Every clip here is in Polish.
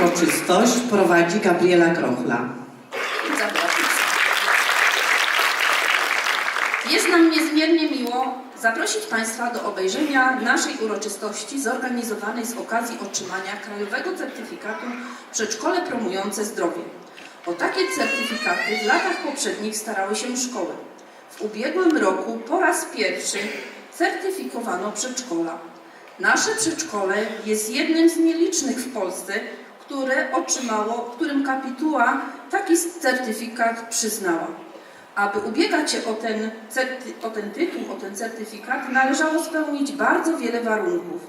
uroczystość prowadzi Gabriela Krochla. Jest nam niezmiernie miło zaprosić Państwa do obejrzenia naszej uroczystości zorganizowanej z okazji otrzymania Krajowego Certyfikatu Przedszkole Promujące Zdrowie. O takie certyfikaty w latach poprzednich starały się szkoły. W ubiegłym roku po raz pierwszy certyfikowano przedszkola. Nasze przedszkole jest jednym z nielicznych w Polsce, które otrzymało, którym kapituła taki certyfikat przyznała. Aby ubiegać się o ten, o ten tytuł, o ten certyfikat, należało spełnić bardzo wiele warunków.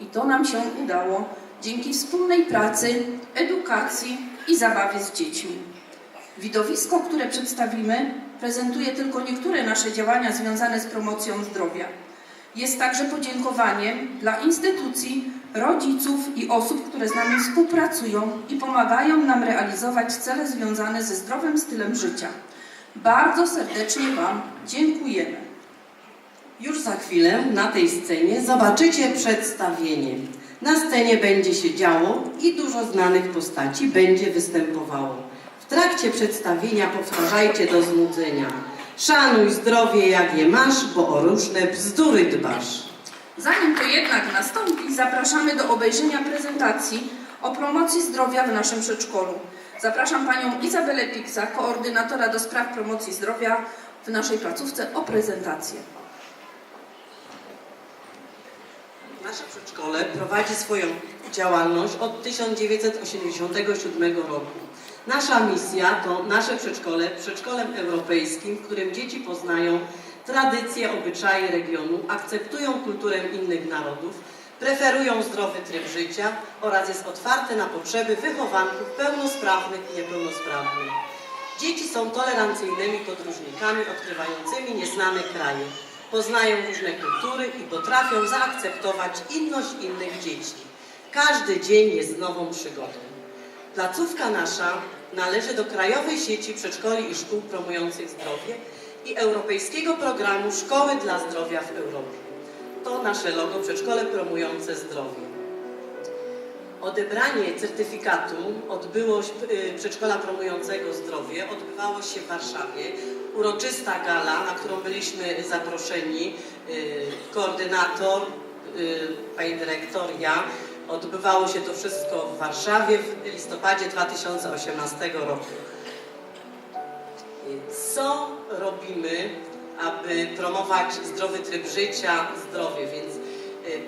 I to nam się udało dzięki wspólnej pracy, edukacji i zabawie z dziećmi. Widowisko, które przedstawimy, prezentuje tylko niektóre nasze działania związane z promocją zdrowia. Jest także podziękowaniem dla instytucji, rodziców i osób, które z nami współpracują i pomagają nam realizować cele związane ze zdrowym stylem życia. Bardzo serdecznie Wam dziękujemy. Już za chwilę na tej scenie zobaczycie przedstawienie. Na scenie będzie się działo i dużo znanych postaci będzie występowało. W trakcie przedstawienia powtarzajcie do znudzenia. Szanuj zdrowie jak je masz, bo o różne bzdury dbasz. Zanim to jednak nastąpi, zapraszamy do obejrzenia prezentacji o promocji zdrowia w naszym przedszkolu. Zapraszam Panią Izabelę Piksa, koordynatora do spraw promocji zdrowia w naszej placówce o prezentację. Nasze przedszkole prowadzi swoją działalność od 1987 roku. Nasza misja to nasze przedszkole, przedszkolem europejskim, w którym dzieci poznają tradycje, obyczaje regionu, akceptują kulturę innych narodów, preferują zdrowy tryb życia oraz jest otwarte na potrzeby wychowanków pełnosprawnych i niepełnosprawnych. Dzieci są tolerancyjnymi podróżnikami odkrywającymi nieznane kraje. Poznają różne kultury i potrafią zaakceptować inność innych dzieci. Każdy dzień jest nową przygodą. Placówka nasza należy do Krajowej Sieci Przedszkoli i Szkół Promujących Zdrowie i Europejskiego Programu Szkoły dla Zdrowia w Europie. To nasze logo Przedszkole Promujące Zdrowie. Odebranie certyfikatu odbyło y, Przedszkola Promującego Zdrowie odbywało się w Warszawie. Uroczysta gala, na którą byliśmy zaproszeni, y, koordynator, y, pani dyrektor, ja. Odbywało się to wszystko w Warszawie w listopadzie 2018 roku. Co robimy, aby promować zdrowy tryb życia, zdrowie? Więc y,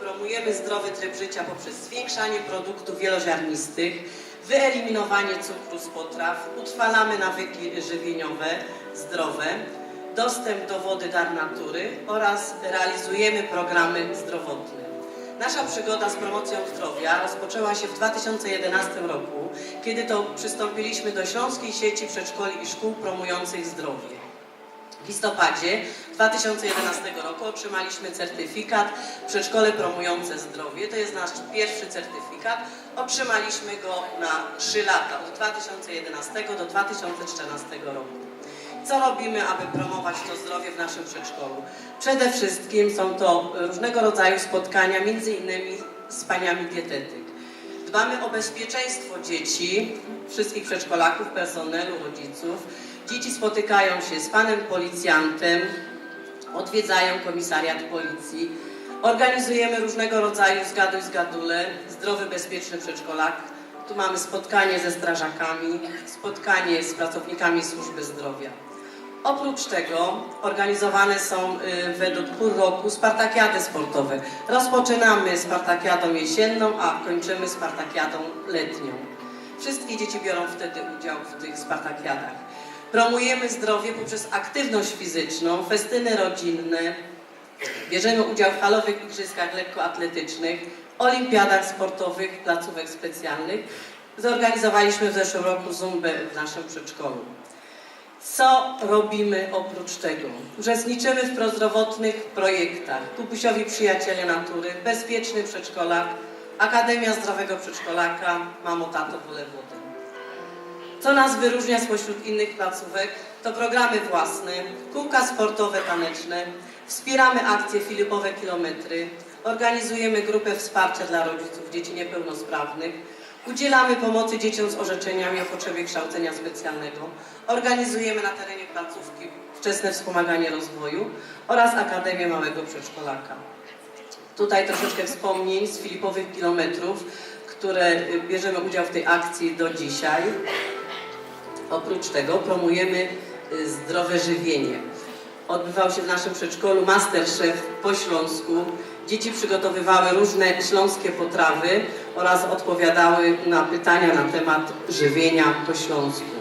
promujemy zdrowy tryb życia poprzez zwiększanie produktów wieloziarnistych, wyeliminowanie cukru z potraw, utrwalamy nawyki żywieniowe zdrowe, dostęp do wody dar natury oraz realizujemy programy zdrowotne. Nasza przygoda z promocją zdrowia rozpoczęła się w 2011 roku, kiedy to przystąpiliśmy do Śląskiej Sieci Przedszkoli i Szkół Promujących Zdrowie. W listopadzie 2011 roku otrzymaliśmy certyfikat Przedszkole Promujące Zdrowie. To jest nasz pierwszy certyfikat. Otrzymaliśmy go na 3 lata, od 2011 do 2014 roku. Co robimy, aby promować to zdrowie w naszym przedszkolu? Przede wszystkim są to różnego rodzaju spotkania, między innymi z paniami dietetyk. Dbamy o bezpieczeństwo dzieci, wszystkich przedszkolaków, personelu, rodziców. Dzieci spotykają się z panem policjantem, odwiedzają komisariat policji. Organizujemy różnego rodzaju zgaduj zgadule, zdrowy, bezpieczny przedszkolak. Tu mamy spotkanie ze strażakami, spotkanie z pracownikami służby zdrowia. Oprócz tego organizowane są y, według pół roku spartakiady sportowe. Rozpoczynamy spartakiadą jesienną, a kończymy spartakiadą letnią. Wszystkie dzieci biorą wtedy udział w tych spartakiadach. Promujemy zdrowie poprzez aktywność fizyczną, festyny rodzinne, Bierzemy udział w halowych igrzyskach lekkoatletycznych, olimpiadach sportowych, placówek specjalnych. Zorganizowaliśmy w zeszłym roku zumbę w naszym przedszkolu. Co robimy oprócz tego? Uczestniczymy w prozdrowotnych projektach. Kubusiowi Przyjaciele Natury, Bezpieczny Przedszkolak, Akademia Zdrowego Przedszkolaka, Mamo, Tato, Wolę Wodę. Co nas wyróżnia spośród innych placówek, to programy własne, kółka sportowe, taneczne, wspieramy akcje Filipowe Kilometry, organizujemy grupę wsparcia dla rodziców dzieci niepełnosprawnych, Udzielamy pomocy dzieciom z orzeczeniami o potrzebie kształcenia specjalnego. Organizujemy na terenie placówki wczesne wspomaganie rozwoju oraz Akademię Małego Przedszkolaka. Tutaj troszeczkę wspomnień z Filipowych Kilometrów, które y, bierzemy udział w tej akcji do dzisiaj. Oprócz tego promujemy y, zdrowe żywienie. Odbywał się w naszym przedszkolu Masterchef po śląsku. Dzieci przygotowywały różne śląskie potrawy oraz odpowiadały na pytania na temat żywienia po śląsku.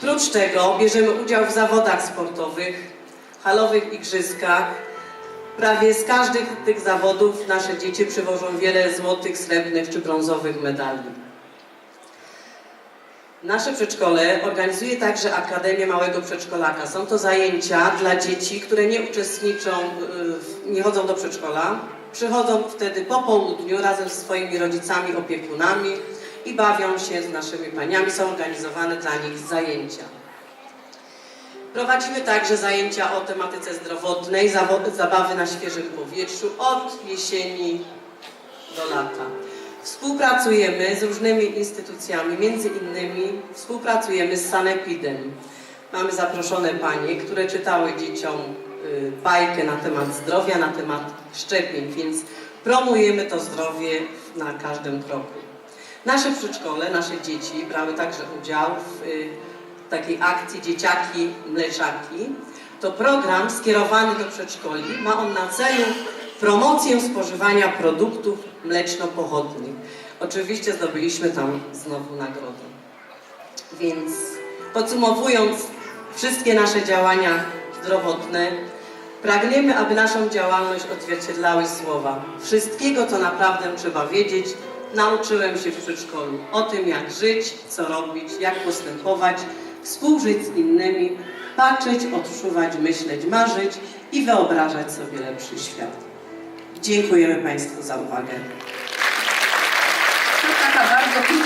Prócz tego bierzemy udział w zawodach sportowych, halowych igrzyskach. Prawie z każdych tych zawodów nasze dzieci przywożą wiele złotych, srebrnych czy brązowych medali. Nasze przedszkole organizuje także Akademię Małego Przedszkolaka. Są to zajęcia dla dzieci, które nie uczestniczą, y, nie chodzą do przedszkola. Przychodzą wtedy po południu razem ze swoimi rodzicami, opiekunami i bawią się z naszymi paniami. Są organizowane dla nich zajęcia. Prowadzimy także zajęcia o tematyce zdrowotnej, zabawy na świeżym powietrzu od jesieni do lata. Współpracujemy z różnymi instytucjami, między innymi współpracujemy z Sanepidem. Mamy zaproszone panie, które czytały dzieciom y, bajkę na temat zdrowia, na temat szczepień, więc promujemy to zdrowie na każdym kroku. Nasze przedszkole, nasze dzieci brały także udział w y, takiej akcji Dzieciaki Mleczaki. To program skierowany do przedszkoli. Ma on na celu promocję spożywania produktów mleczno-pochodnych. Oczywiście zdobyliśmy tam znowu nagrodę. Więc podsumowując wszystkie nasze działania zdrowotne, pragniemy, aby naszą działalność odzwierciedlały słowa. Wszystkiego, co naprawdę trzeba wiedzieć, nauczyłem się w przedszkolu. O tym, jak żyć, co robić, jak postępować, współżyć z innymi, patrzeć, odczuwać, myśleć, marzyć i wyobrażać sobie lepszy świat. Dziękujemy Państwu za uwagę. Taka bardzo krótka